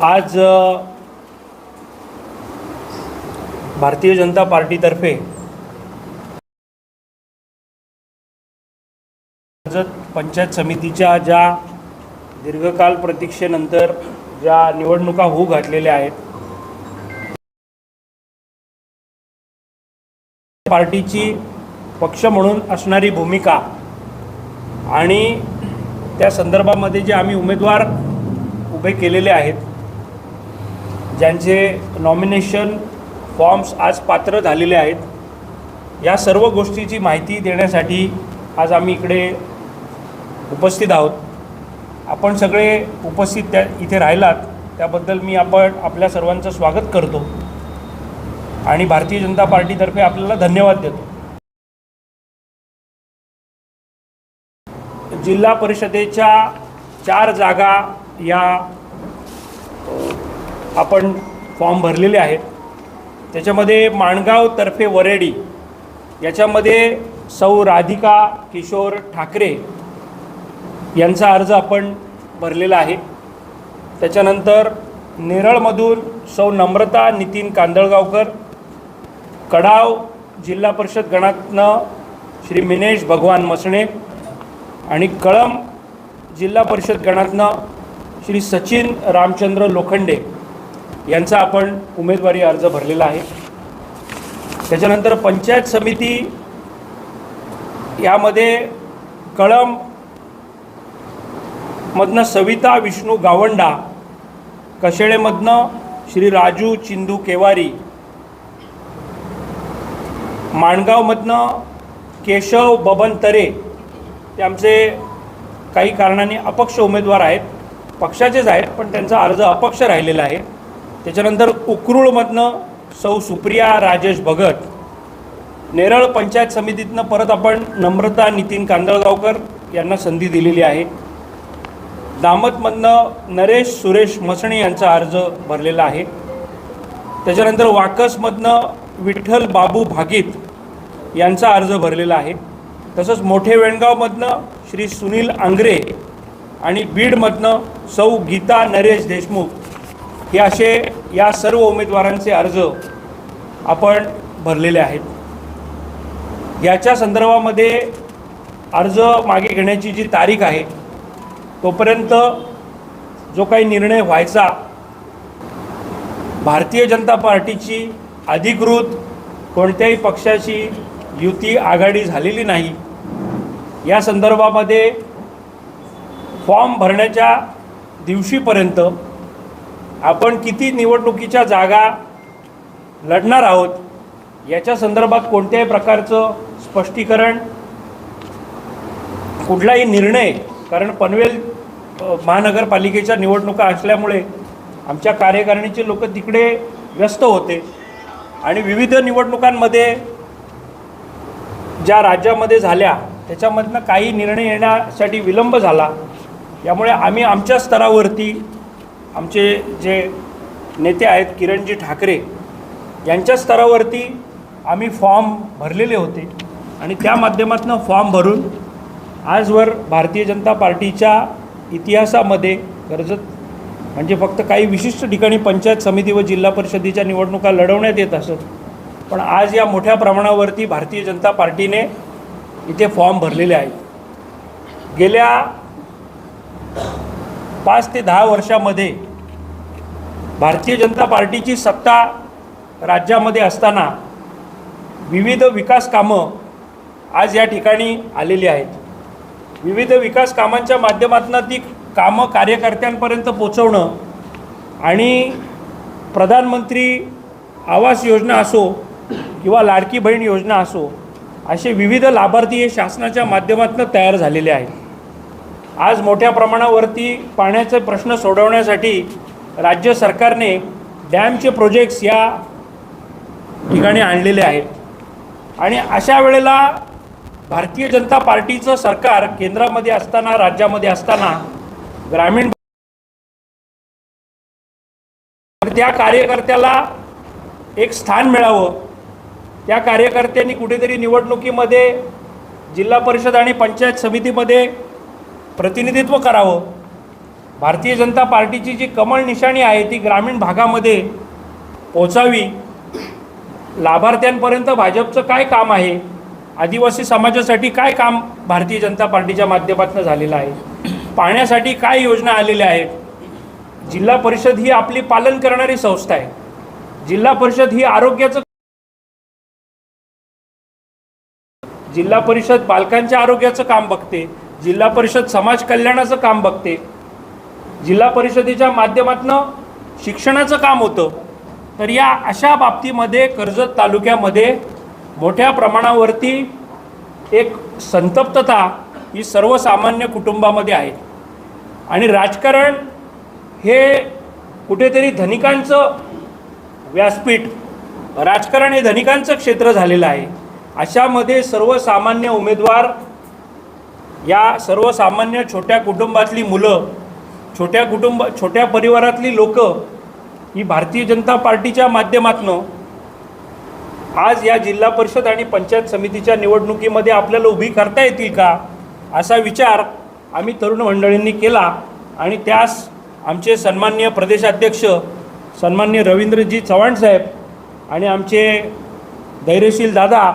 आज भारतीय जनता पार्टीतर्फे पंचायत समितीच्या ज्या दीर्घकाल प्रतीक्षेनंतर ज्या निवडणुका होऊ घातलेल्या आहेत पार्टीची पक्ष म्हणून असणारी भूमिका आणि त्या संदर्भामध्ये जे आम्ही उमेदवार उभे केलेले आहेत ज्यांचे नॉमिनेशन फॉर्म्स आज पात्र झालेले आहेत या सर्व गोष्टीची माहिती देण्यासाठी आज आम्ही इकडे उपस्थित आहोत. आपण सगळे उपस्थित त्या इथे राहिलात त्याबद्दल मी आपण आपल्या सर्वांचं स्वागत करतो. आणि भारतीय जनता पार्टीतर्फे आपल्याला धन्यवाद देतो. जिल्हा परिषदेच्या चार जागा या आपण फॉर्म भरलेले आहेत. त्याच्यामध्ये माणगाव तर्फे वरेडी याच्यामध्ये सौ राधिका किशोर ठाकरे यांचा अर्ज आपण भरलेला आहे. त्याच्यानंतर नेरळमधून सौ नम्रता नितीन कांदळगावकर कडाव जिल्हा परिषद गणातनं श्री मिनेश भगवान मसणे आणि कळम जिल्हा परिषद गणातनं श्री सचिन रामचंद्र लोखंडे. यांचा आपण उमेदवारी अर्ज भरलेला आहे. त्याच्यानंतर पंचायत समिती यामध्ये कळम मधनं सविता विष्णू गावंडा कशेळेमधनं श्री राजू चिंदू केवारी माणगावमधनं केशव बबन तरे ते आमचे काही कारणाने अपक्ष उमेदवार आहेत पक्षाचेच आहेत पण त्यांचा अर्ज अपक्ष राहिलेला आहे. त्याच्यानंतर उकरूळमधनं सौ सुप्रिया राजेश भगत नेरळ पंचायत समितीतनं परत आपण नम्रता नितीन कांदळगावकर यांना संधी दिलेली आहे. दामतमधनं नरेश सुरेश मसणे यांचा अर्ज भरलेला आहे. त्याच्यानंतर वाकसमधनं विठ्ठल बाबू भागीत यांचा अर्ज भरलेला आहे. तसंच मोठे वेणगावमधनं श्री सुनील आंग्रे आणि बीडमधनं सौ गीता नरेश देशमुख हे असे या सर्व उमेदवारांचे अर्ज आपण भरलेले आहेत. याच्या संदर्भामध्ये अर्ज मागे घेण्याची जी तारीख आहे तोपर्यंत जो काही निर्णय व्हायचा भारतीय जनता पार्टीची अधिकृत कोणत्याही पक्षाची युती आघाडी झालेली नाही. या संदर्भामध्ये फॉर्म भरण्याच्या दिवशीपर्यंत आपण किती निवडणुकीच्या जागा लढणार आहोत याच्या संदर्भात कोणत्याही प्रकारचं स्पष्टीकरण कुठलाही निर्णय कारण पनवेल महानगरपालिकेच्या निवडणुका असल्यामुळे आमच्या कार्यकारिणीचे लोक तिकडे व्यस्त होते. आणि विविध निवडणुकांमध्ये ज्या राज्यामध्ये झाल्या त्याच्यामधनं काही निर्णय येण्यासाठी विलंब झाला. यामुळे आम्ही आमच्या स्तरावरती आमचे जे नेते आहेत किरणजी ठाकरे यांच्या स्तरावरती आम्ही फॉर्म भरलेले होते. आणि त्या माध्यमातून फॉर्म भरून आजवर भारतीय जनता पार्टीच्या इतिहासामध्ये कर्जत म्हणजे फक्त काही विशिष्ट ठिकाणी पंचायत समिती व जिल्हा परिषदेच्या निवडणुका लढवण्यात येत असत. पण आज या मोठ्या प्रमाणावरती भारतीय जनता पार्टीने इथे फॉर्म भरलेले आहेत. गेल्या पाच ते दहा वर्षामध्ये भारतीय जनता पार्टीची सत्ता राज्यामध्ये असताना विविध विकास कामं आज या ठिकाणी आलेली आहेत. विविध विकास कामांच्या माध्यमातून ती कामं कार्यकर्त्यांपर्यंत पोचवणं आणि प्रधानमंत्री आवास योजना असो किंवा लाडकी बहीण योजना असो असे विविध लाभार्थी हे शासनाच्या माध्यमातून तयार झालेले आहेत. आज मोठ्या प्रमाणावरती पाण्याचे प्रश्न सोडवण्यासाठी राज्य सरकारने डॅमचे प्रोजेक्ट्स या ठिकाणी आणलेले आहेत. आणि अशा वेळेला भारतीय जनता पार्टीचं सरकार केंद्रामध्ये असताना राज्यामध्ये असताना ग्रामीण तर त्या कार्यकर्त्याला एक स्थान मिळावं. त्या कार्यकर्त्यांनी कुठेतरी निवडणुकीमध्ये जिल्हा परिषद आणि पंचायत समितीमध्ये प्रतिनिधित्व करावं. भारतीय जनता पार्टीची जी कमळ निशाणी आहे ती ग्रामीण भागामध्ये पोचावी लाभार्थ्यांपर्यंत भाजपचं काय काम आहे आदिवासी समाजासाठी काय काम भारतीय जनता पार्टीच्या माध्यमातून झालेलं आहे पाण्यासाठी काय योजना आलेल्या आहेत जिल्हा परिषद ही आपली पालन करणारी संस्था आहे जिल्हा परिषद ही आरोग्याचं जिल्हा परिषद बालकांच्या आरोग्याचं काम बघते जिल्हा परिषद समाज कल्याणाचं काम बघते जिल्हा परिषदेच्या माध्यमातून शिक्षणाचं काम होतं. तर या अशा बाबतीमध्ये कर्जत तालुक्यामध्ये मोठ्या प्रमाणावरती एक संतप्तता ही सर्वसामान्य कुटुंबामध्ये आहे. आणि राजकारण हे कुठेतरी धनिकांचं व्यासपीठ राजकारण हे धनिकांचं क्षेत्र झालेलं आहे. अशामध्ये सर्वसामान्य उमेदवार या सर्वसामान्य छोट्या कुटुंबातली मुलं छोट्या कुटुंब छोट्या परिवारातली लोक ही भारतीय जनता पार्टीच्या माध्यमातनं आज या जिल्हा परिषद आणि पंचायत समितीच्या निवडणुकीमध्ये आपल्याला उभी करता येतील का असा विचार आम्ही तरुण मंडळींनी केला आणि त्यास आमचे सन्मान्य प्रदेशाध्यक्ष सन्माननीय रवींद्रजी चव्हाण साहेब आणि आमचे धैर्यशील दादा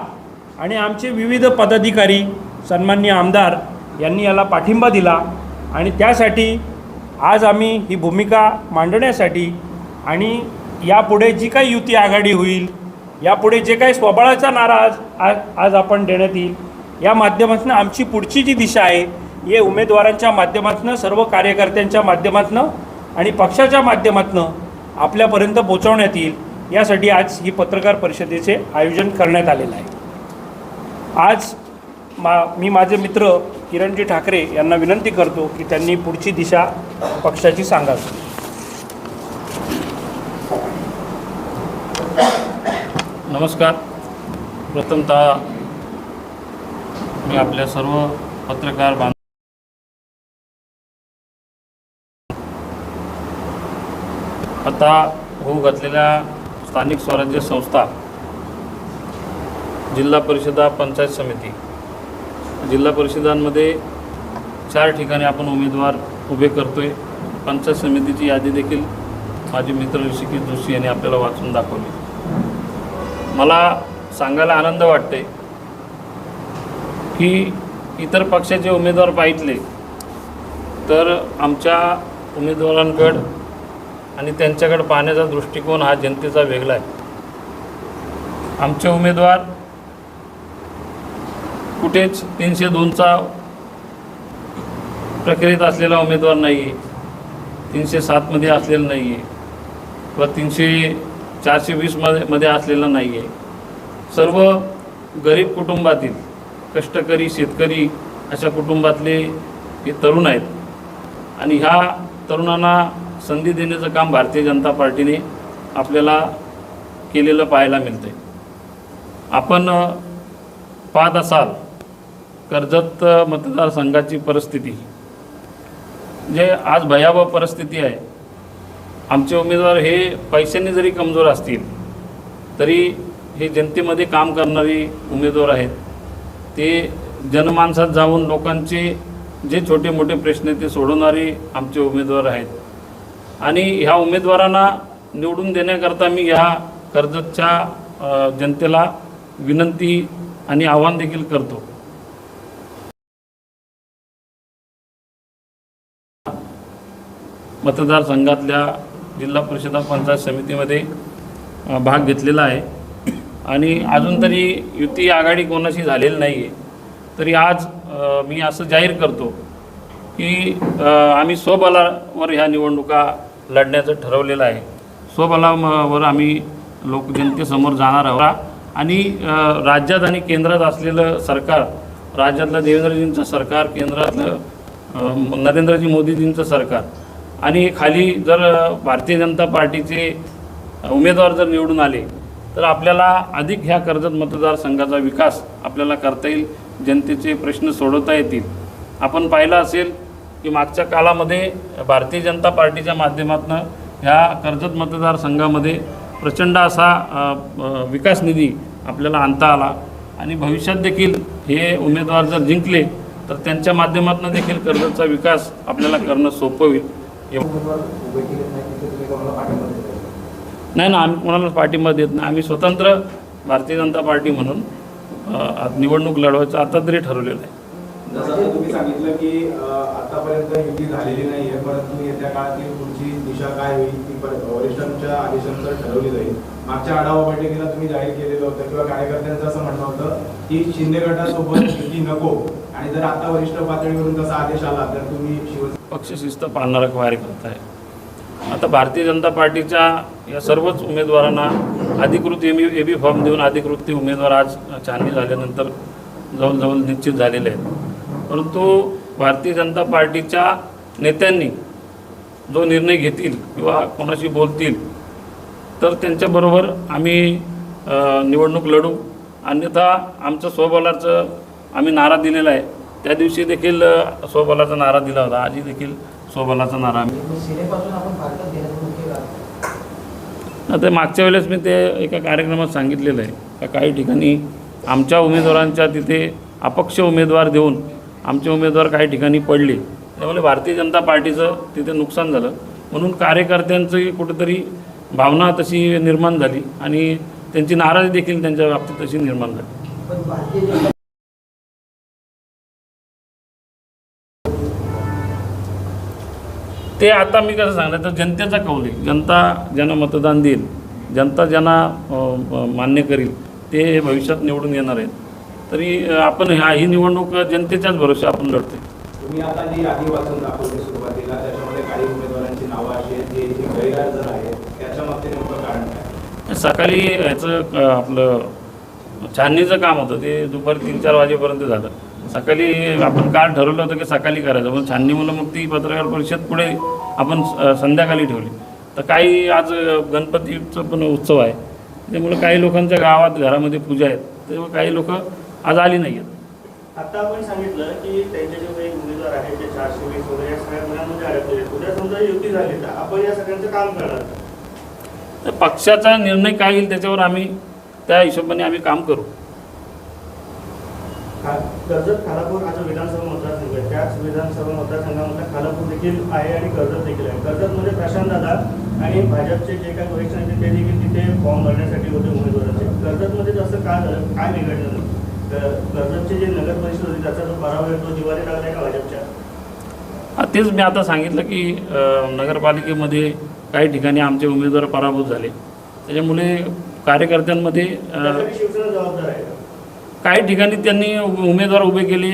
आणि आमचे विविध पदाधिकारी सन्माननीय आमदार यांनी याला पाठिंबा दिला आणि त्यासाठी आज आम्ही ही भूमिका मांडण्यासाठी आणि यापुढे जी काही युती आघाडी होईल यापुढे जे काही स्वबळाचा नारा आज आज आज आपण देण्यात येईल या माध्यमातून आमची पुढची जी दिशा आहे हे उमेदवारांच्या माध्यमातून सर्व कार्यकर्त्यांच्या माध्यमातून आणि पक्षाच्या माध्यमातून आपल्यापर्यंत पोचवण्यात येईल. यासाठी आज ही पत्रकार परिषदेचे आयोजन करण्यात आलेलं आहे. आज मा मी माझे मित्र किरणजी ठाकरे यांना विनंती करतो की त्यांनी पुढची दिशा पक्षाची सांगावी. नमस्कार. प्रथमतः मी आपल्या सर्व पत्रकार बांध आता होऊ घातलेल्या स्थानिक स्वराज्य संस्था जिल्हा परिषदा पंचायत समिती जिल्हा परिषदांमध्ये चार ठिकाणी आपण उमेदवार उभे करतोय. पंचायत समितीची यादी देखील माझे मित्र ऋषिकेश जोशी यांनी आपल्याला वाचून दाखवली. मला सांगायला आनंद वाटते की इतर पक्षाचे उमेदवार पाहितले तर आमच्या उमेदवारांकड आणि त्यांच्याकडे पाहण्याचा दृष्टिकोन हा जनतेचा वेगळा आहे. आमचे उमेदवार कुठेच तीनशे दोनचा प्रक्रियेत असलेला उमेदवार नाही आहे तीनशे सातमध्ये असलेला नाही आहे किंवा तीनशे चारशे वीसमध्ये मध्ये असलेला नाही आहे सर्व गरीब कुटुंबातील कष्टकरी शेतकरी अशा कुटुंबातले हे तरुण आहेत. आणि ह्या तरुणांना संधी देण्याचं काम भारतीय जनता पार्टीने आपल्याला केलेलं पाहायला मिळतं आहे आपण पाहत असाल कर्जत मतदारसंघाची परिस्थिती. जे आज भयावह परिस्थिती आहे आमचे उमेदवार हे पैशांनी जरी कमजोर असतील तरी हे जनतेमध्ये काम करणारे उमेदवार आहेत. ते जनमानसात जाऊन लोकांचे जे छोटे मोठे प्रश्न आहेत ते सोडवणारे आमचे उमेदवार आहेत. आणि ह्या उमेदवारांना निवडून देण्याकरता मी ह्या कर्जतच्या जनतेला विनंती आणि आव्हान देखील करतो. मतदारसंघातल्या जिल्हा परिषदा पंचायत समितीमध्ये भाग घेतलेला आहे. आणि अजून तरी युती आघाडी कोणाशी झालेली नाही आहे तरी आज मी असं जाहीर करतो की आम्ही स्वबलावर ह्या निवडणुका लढण्याचं ठरवलेलं आहे. स्वबलावर आम्ही लोक जनतेसमोर जाणार आहोत. आणि राज्यात आणि केंद्रात असलेलं सरकार राज्यातलं देवेंद्रजींचं सरकार केंद्रातलं नरेंद्रजी मोदीजींचं सरकार आणि खाली जर भारतीय जनता पार्टीचे उमेदवार जर निवडून आले तर आपल्याला अधिक ह्या कर्जत मतदारसंघाचा विकास आपल्याला करता येईल जनतेचे प्रश्न सोडवता येतील. आपण पाहिलं असेल की मागच्या काळामध्ये भारतीय जनता पार्टीच्या माध्यमातून ह्या कर्जत मतदारसंघामध्ये प्रचंड असा विकास निधी आपल्याला आणता आला. आणि भविष्यात देखील हे उमेदवार जर जिंकले तर त्यांच्या माध्यमातून देखील कर्जतचा विकास आपल्याला करणं सोपं होईल. नाही ना आम्ही कोणालाच पाठिंबा देत नाही. आम्ही स्वतंत्र भारतीय जनता पार्टी म्हणून अ, निवडणूक लढवायचं आता तरी ठरवलेलं आहे. जसं तुम्ही सांगितलं की आतापर्यंत युती झालेली नाही आहे परंतु येत्या काळातील पुढची दिशा काय होईल ती पर- वरिष्ठांच्या आदेशानुसार ठरवली जाईल. मागच्या आढावा बैठकीला तुम्ही जाहीर केलेलं होतं किंवा कार्यकर्त्यांचं असं म्हणणं होतं की शिंदे गटासोबत युती नको. आणि जर आता वरिष्ठ पातळीवरून तसा आदेश आला तर तुम्ही शिवसेना पक्षशिस्त पाळणारा कार्यकर्ता आहे. आता भारतीय जनता पार्टीच्या या सर्वच उमेदवारांना अधिकृत एम ए बी फॉर्म देऊन अधिकृत ते उमेदवार आज छाननी झाल्यानंतर जवळजवळ निश्चित झालेले आहेत. परंतु भारतीय जनता पार्टीच्या नेत्यांनी जो निर्णय घेतील किंवा कोणाशी बोलतील तर त्यांच्याबरोबर आम्ही निवडणूक लढू. अन्यथा आमचं स्वबलाचं आम्ही नारा दिलेला आहे. त्या दिवशी देखील स्वबलाचा नारा दिला होता. आजही देखील स्वबलाचा नारा आम्ही कारण आता मागच्या वेळेस मी ते एका कार्यक्रमात सांगितलेलं आहे. का काही ठिकाणी आमच्या उमेदवारांच्या तिथे अपक्ष उमेदवार देऊन आमचे उमेदवार काही ठिकाणी पडले. त्यामुळे भारतीय जनता पार्टीचं तिथे नुकसान झालं. म्हणून कार्यकर्त्यांची कुठेतरी भावना तशी निर्माण झाली आणि त्यांची नाराजी देखील त्यांच्या बाबतीत तशी निर्माण झाली. ते आता मी कसं सांगणार तर जनतेचा कौल आहे. जनता ज्यांना मतदान देईल जनता ज्यांना मान्य करील ते भविष्यात निवडून येणार आहेत. तरी आपण ह्या ही निवडणूक जनतेच्याच भरोशा आपण लढतोय. तुम्ही आता जी यादी वाचून दाखवली सुरुवातीला त्याच्यामध्ये काही उमेदवारांची नावं अशी आहेत जी जी गैरहजर आहेत त्याच्या मागचे नेमकं कारण काय सकाळी याचं आपलं छाननीचं काम होतं. ते दुपारी तीन चार वाजेपर्यंत झालं. सकाळी आपण काल ठरवलं होतं की सकाळी करायचं. पण छाननी मुलं मग ती पत्रकार परिषद पुढे आपण संध्याकाळी ठेवली. तर काही आज अ, गणपतीचं पण उत्सव आहे. त्यामुळे काही लोकांच्या गावात घरामध्ये पूजा आहेत. तेव्हा काही लोक आज आली नाही आहेत. आता आपण सांगितलं की त्यांचे जे काही उमेदवार आहेत ते चारशे वीस वगैरे या सगळ्या मुलांमध्ये अडकलेले उद्या समजा युती झाली तर आपण या सगळ्यांचं काम करणार. तर पक्षाचा निर्णय काय येईल त्याच्यावर आम्ही त्या हिशोबाने आम्ही काम करू. कर्जत खालापूर हा जो विधानसभा मतदारसंघ आहे त्याच विधानसभा मतदारसंघामधला खालापूर देखील आहे आणि कर्जत देखील आहे. कर्जतमध्ये प्रशांत दादा आणि भाजपचे जे काही वरिष्ठ नेते ते देखील तिथे फॉर्म भरण्यासाठी होते उमेदवारांचे. कर्जतमध्ये जसं काय झालं काय बिघडलं क- कर्जतची जी नगर परिषद होती त्याचा जो पराभव आहे तो जिवारी लागलाय का भाजपच्या? तेच मी आता सांगितलं की नगरपालिकेमध्ये काही ठिकाणी आमचे उमेदवार पराभूत झाले. त्याच्यामुळे कार्यकर्त्यांमध्ये? काही ठिकाणी त्यांनी उमेदवार उभे केले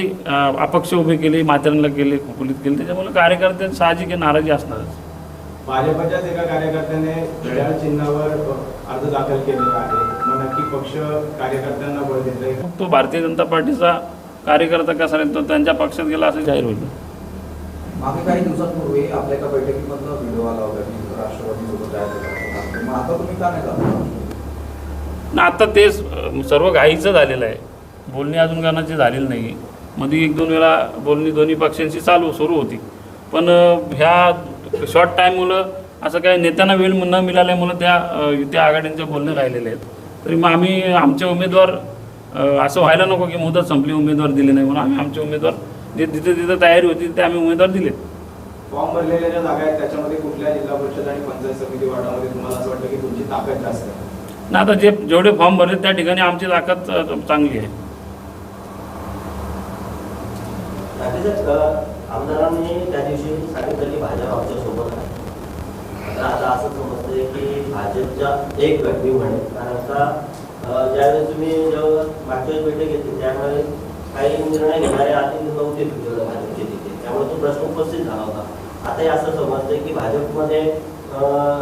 अपक्ष उभे केले माथेरानला केले खोपोलीत केले. त्याच्यामुळे कार्यकर्ते साहजिक आहे, नाराजी असणारच. भाजपच्याच एका कार्यकर्त्याने घड्याळ चिन्हावर अर्ज दाखल केलेला आहे. मग नक्की पक्ष कार्यकर्त्यांना बळ देत आहे मग तो भारतीय जनता पार्टीचा कार्यकर्ता कसा राहील तो त्यांच्या पक्षात गेला असं जाहीर होईल. मागे काही दिवसांपूर्वी आपल्या एका बैठकीमधनं व्हिडिओ आला होता. ना आता तेच सर्व घाईचं झालेलं आहे. बोलणी अजून गाण्याची झालेली नाही मध्ये एक दोन वेळा बोलणी दोन्ही पक्षांची चालू सुरू होती. पण ह्या शॉर्ट टाईममुळं असं काही नेत्यांना वेळ न मिळाल्यामुळं त्या अ, युती आघाड्यांच्या बोलणे राहिलेले आहेत. तरी मग आम्ही आमचे उमेदवार असं व्हायला नको की मुदत संपली उमेदवार दिले नाही म्हणून आम्ही आमचे उमेदवार जे तिथे तिथं तयारी होती ते आम्ही उमेदवार दिलेत. फॉर्म भरलेल्या ज्या जागा आहेत त्याच्यामध्ये कुठल्या जिल्हा परिषद आणि पंचायत समिती वार्डामध्ये तुम्हाला असं वाटतं की तुमची ताकद जास्त आहे? ना आता जे जेवढे फॉर्म भरले त्या ठिकाणी आमची ताकद चांगली आहे. आमदारांनी त्या दिवशी सांगितलं की भाजप आमच्यासोबत आहे. तर आता असं समजतंय की भाजपच्या एक व्यक्ती म्हणे कारण का ज्यावेळेस तुम्ही जेव्हा मागच्या बैठक घेतली त्यामुळे काही निर्णय घेणारे आधी नव्हते तिथे त्यामुळे तो प्रश्न उपस्थित झाला होता. आता हे असं समजतंय की भाजपमध्ये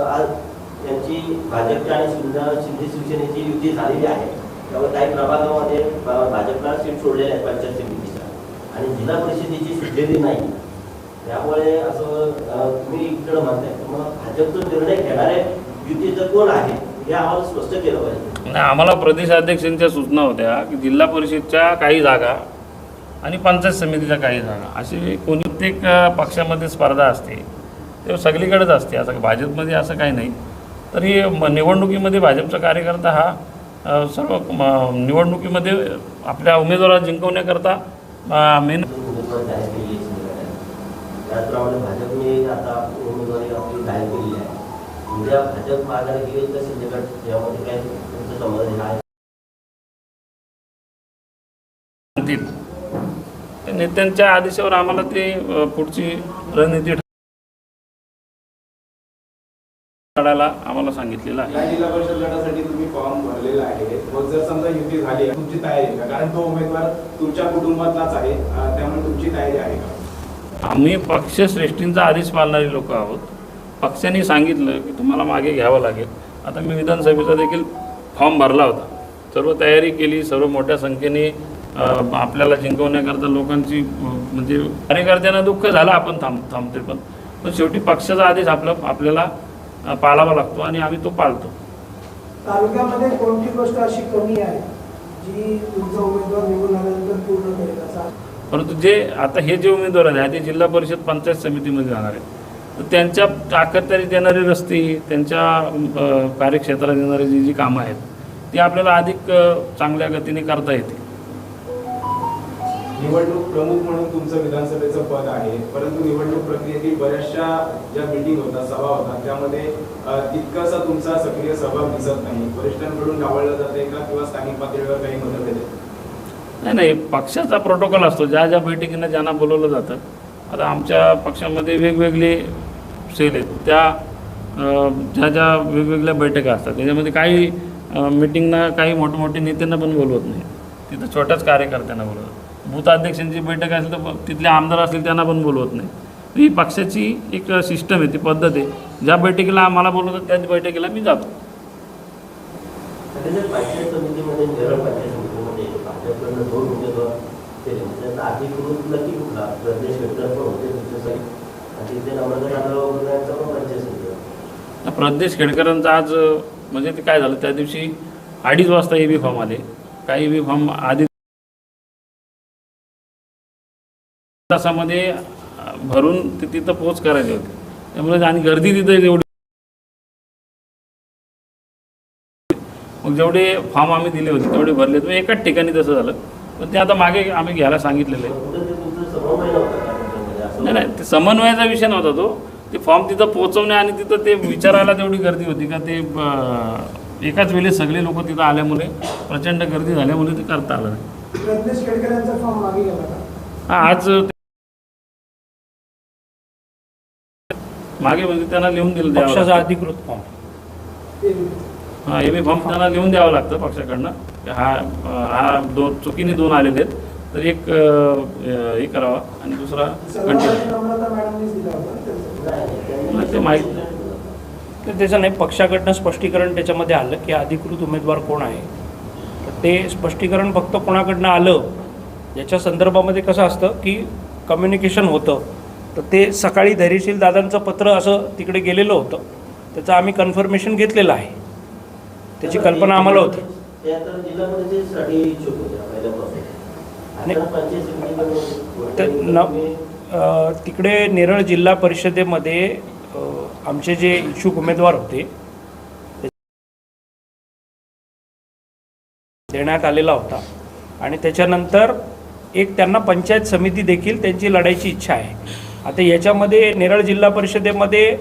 आज त्यांची भाजपच्या आणि शिंदे शिंदे शिवसेनेची युती झालेली आहे. त्यामुळे काही प्रभागामध्ये भाजपला सीट सोडलेल्या आहेत पंचायत समितीच्या. आणि जिल्हा परिषदेची सुटलेली नाही. त्यामुळे असं तुम्ही इकडं म्हणताय मग भाजपचा निर्णय घेणारे युतीचं कोण आहे हे आम्हाला स्पष्ट केलं पाहिजे. नाही आम्हाला प्रदेशाध्यक्षांच्या सूचना होत्या की जिल्हा परिषदच्या काही जागा आणि पंचायत समितीच्या काही जागा अशी कोणी प्रत्येक पक्षामध्ये स्पर्धा असते. ते सगळीकडेच असते. असं भाजपमध्ये असं काही नाही. तरी म- निवडणुकीमध्ये भाजपचा कार्यकर्ता हा सर्व निवडणुकीमध्ये आपल्या उमेदवाराला जिंकवण्याकरता मेन केली त्याचप्रमाणे भाजपने आता उमेदवार जाहीर केलेली आहे. उद्या भाजप माघारी घेईल तर शिंदे गट यामध्ये काय तुमचं संबंध आहे. नेत्यांच्या आदेशावर आम्हाला ते पुढची रणनीती काढायला आम्हाला सांगितलेलं आहे. जिल्हा परिषद गटासाठी तुम्ही फॉर्म भरलेला आहे. मग जर समजा युती झाली तुमची तयारी का? कारण तो उमेदवार तुमच्या कुटुंबातलाच आहे त्यामुळे तुमची तयारी आहे का? आम्ही पक्षश्रेष्ठींचा आदेश पाळणारी लोक आहोत. पक्षाने सांगितलं की तुम्हाला मागे घ्यावं लागेल. आता मी विधानसभेचा देखील फॉर्म भरला होता. सर्व तयारी केली सर्व मोठ्या संख्येने आपल्याला जिंकवण्याकरता लोकांची म्हणजे कार्यकर्त्यांना दुःख झालं आपण थांब थांबते पण. पण शेवटी पक्षाचा आदेश आपला आपल्याला पाळावा लागतो आणि आम्ही तो पाळतो. तालुक्यामध्ये कोणती गोष्ट अशी कमी आहे जी तुमचा उमेदवार निवडून आल्यानंतर पूर्ण करेल असा? परंतु जे आता हे जे उमेदवार आहेत ते जिल्हा परिषद पंचायत समितीमध्ये जाणार आहेत. तर त्यांच्या अखत्यारीत येणारे रस्ते त्यांच्या कार्यक्षेत्रात येणारी जी जी कामं आहेत ती आपल्याला अधिक चांगल्या गतीने करता येतील. निवडणूक प्रमुख म्हणून तुमचं विधानसभेचं पद आहे परंतु निवडणूक प्रक्रियेतील बऱ्याचशा ज्या मिटिंग होतात सभा होतात त्यामध्ये तितकासा तुमचा सक्रिय सहभाग दिसत नाही. वरिष्ठांकडून डावळलं जाते का किंवा स्थानिक पातळीवर काही मदत येते नाही नाही पक्षाचा प्रोटोकॉल असतो. ज्या ज्या बैठकींना ज्यांना बोलवलं जातं आता आमच्या पक्षामध्ये वेगवेगळे सेल आहेत. त्या ज्या ज्या वेगवेगळ्या बैठका असतात त्याच्यामध्ये काही मिटिंगना काही मोठमोठे नेत्यांना पण बोलवत नाही. तिथं छोट्याच कार्यकर्त्यांना बोलवतात. बूथ अध्यक्षांची बैठक असेल तर तिथले आमदार असतील त्यांना पण बोलवत नाही. ही पक्षाची एक सिस्टम आहे ती पद्धत आहे. ज्या बैठकीला आम्हाला बोलवतात त्याच बैठकीला मी जातो. प्रदेश खेडकरांचं आज म्हणजे ते काय झालं त्या दिवशी अडीच वाजता ए बी फॉर्म आले. काही बी फॉर्म आधी तासामध्ये भरून ते तिथं पोच करायचे होते. त्यामुळे आणि गर्दी तिथं एवढी मग जेवढे फॉर्म आम्ही दिले होते तेवढे भरले. तर एकाच ठिकाणी तसं झालं. पण ते आता मागे आम्ही घ्यायला सांगितलेलं आहे. नाही नाही ते समन्वयाचा विषय नव्हता तो. ते फॉर्म तिथं पोहोचवणे आणि तिथं ते विचारायला तेवढी गर्दी होती का ते एकाच वेळी सगळे लोक तिथं आल्यामुळे प्रचंड गर्दी झाल्यामुळे ते करता आलं नाही. हा आज मागे म्हणजे त्यांना लिहून दिलं द्यावं पक्षाचा. अधिकृत फॉर्म. हा हे फॉर्म त्यांना लिहून द्यावं लागतं पक्षाकडनं. की हा हा दोन चुकीने दोन आलेले आहेत. तर एक अं, हे करावा आणि दुसरा कंटिन्यू ते माहीत तर त्याचं नाही पक्षाकडनं स्पष्टीकरण त्याच्यामध्ये आलं की अधिकृत उमेदवार कोण आहे? तर ते स्पष्टीकरण फक्त कोणाकडनं आलं याच्या संदर्भामध्ये कसं असतं की कम्युनिकेशन होतं. तर ते सकाळी धैर्यशील दादांचं पत्र असं तिकडे गेलेलं होतं. त्याचं आम्ही कन्फर्मेशन घेतलेलं आहे. त्याची कल्पना आम्हाला होती. न तिकडे नेरळ जिल्हा परिषदेमध्ये आमचे जे इच्छुक उमेदवार होते देण्यात आलेला होता. आणि त्याच्यानंतर एक त्यांना पंचायत समिती देखील त्यांची लढायची इच्छा आहे. आता याच्यामध्ये नेरळ जिल्हा परिषदेमध्ये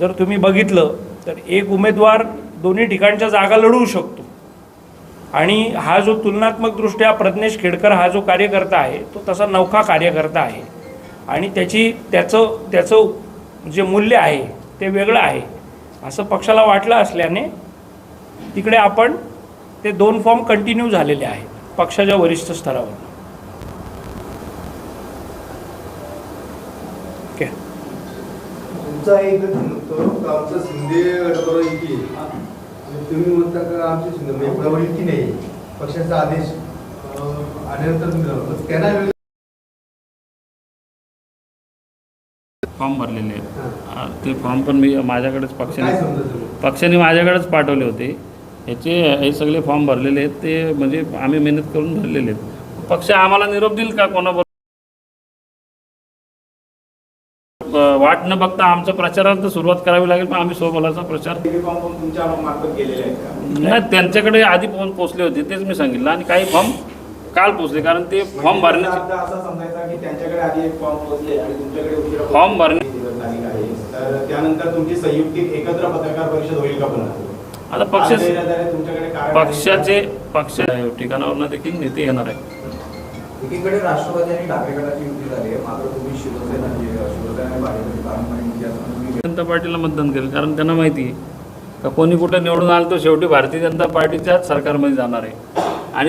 जर तुम्ही बघितलं तर एक उमेदवार दोन्ही ठिकाणच्या जागा लढवू शकतो. आणि हा जो तुलनात्मकदृष्ट्या प्रज्ञेश खेडकर हा जो कार्यकर्ता आहे तो तसा नौखा कार्यकर्ता आहे. आणि त्याची त्याचं त्याचं जे मूल्य आहे ते वेगळं आहे. असं पक्षाला वाटलं असल्याने तिकडे आपण ते दोन फॉर्म कंटिन्यू झालेले आहेत पक्षाच्या वरिष्ठ स्तरावर. तुमचा एकच म्हणतो का आमचं शिंदे गटाबरोबर. आणि तुम्ही म्हणता का आमची शिंदे? म्हणजे बरोबर नाही? पक्षाचा आदेश आल्यानंतर. त्यांना फॉर्म भरलेले आहेत. ते फॉर्म पण मी माझ्याकडेच पक्षाने? पक्षाने माझ्याकडेच पाठवले होते. ह्याचे हे सगळे फॉर्म भरलेले आहेत. ते म्हणजे आम्ही मेहनत करून भरलेले आहेत. पक्ष आम्हाला निरोप देईल का कोणाबरोबर? वाट न बघता आमच्या प्रचाराला सुरुवात करावी लागेल पण आम्ही स्वबलाचा प्रचार फॉर्म नाही त्यांच्याकडे आधी फोन पोचले होते तेच मी सांगितलं. आणि काही फॉर्म काल पोचले कारण ते फॉर्म भरण्याचे आता असं समजायचा की त्यांच्याकडे आधी एक फॉर्म फॉर्म भरणे- त्यानंतर तुमची संयुक्तिक एकत्र पत्रकार परिषद होईल का पुन्हा? आता पक्ष? पक्षाचे पक्ष ठिकाणावरनं देखील नेते येणार आहे एकीकडे राष्ट्रवादी आणि ठाकरे गटाची युती झाली आहे. मात्र तुम्ही शिवसेना जी शिवसेना भाजपची पारंपरिक युती असताना जनता पार्टीला मतदान करेल कारण त्यांना माहिती आहे का कोणी कुठं निवडून आलं तर शेवटी भारतीय जनता पार्टीच्याच सरकारमध्ये जाणार आहे.